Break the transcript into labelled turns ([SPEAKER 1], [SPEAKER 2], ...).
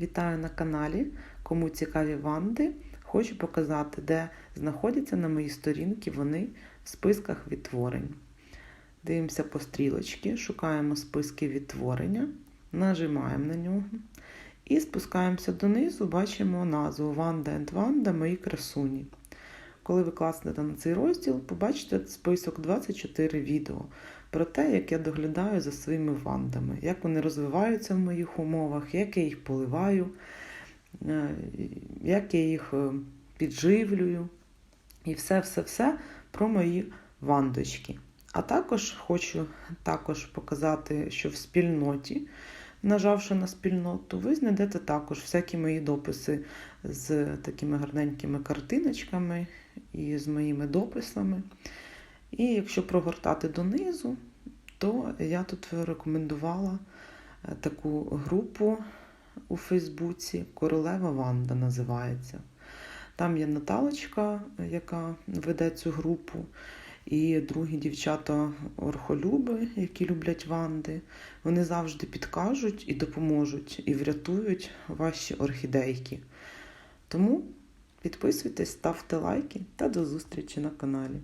[SPEAKER 1] Вітаю на каналі. Кому цікаві ванди, хочу показати, де знаходяться на моїй сторінці вони в списках відтворень. Дивимося по стрілочці, шукаємо списки відтворення, нажимаємо на нього і спускаємося донизу, бачимо назву Ванда and Ванда Мої красуні. Коли ви класнете на цей розділ, побачите список 24 відео про те, як я доглядаю за своїми вандами, як вони розвиваються в моїх умовах, як я їх поливаю, е, як я їх е, підживлюю. І все-все-все про мої вандочки. А також хочу також показати, що в спільноті, нажавши на спільноту, ви знайдете також всякі мої дописи з такими гарненькими картиночками і з моїми дописами. І якщо прогортати донизу, то я тут рекомендувала таку групу у Фейсбуці Королева Ванда називається. Там є Наталочка, яка веде цю групу, і другі дівчата орхолюби, які люблять ванди. Вони завжди підкажуть і допоможуть, і врятують ваші орхідейки. Тому підписуйтесь, ставте лайки та до зустрічі на каналі.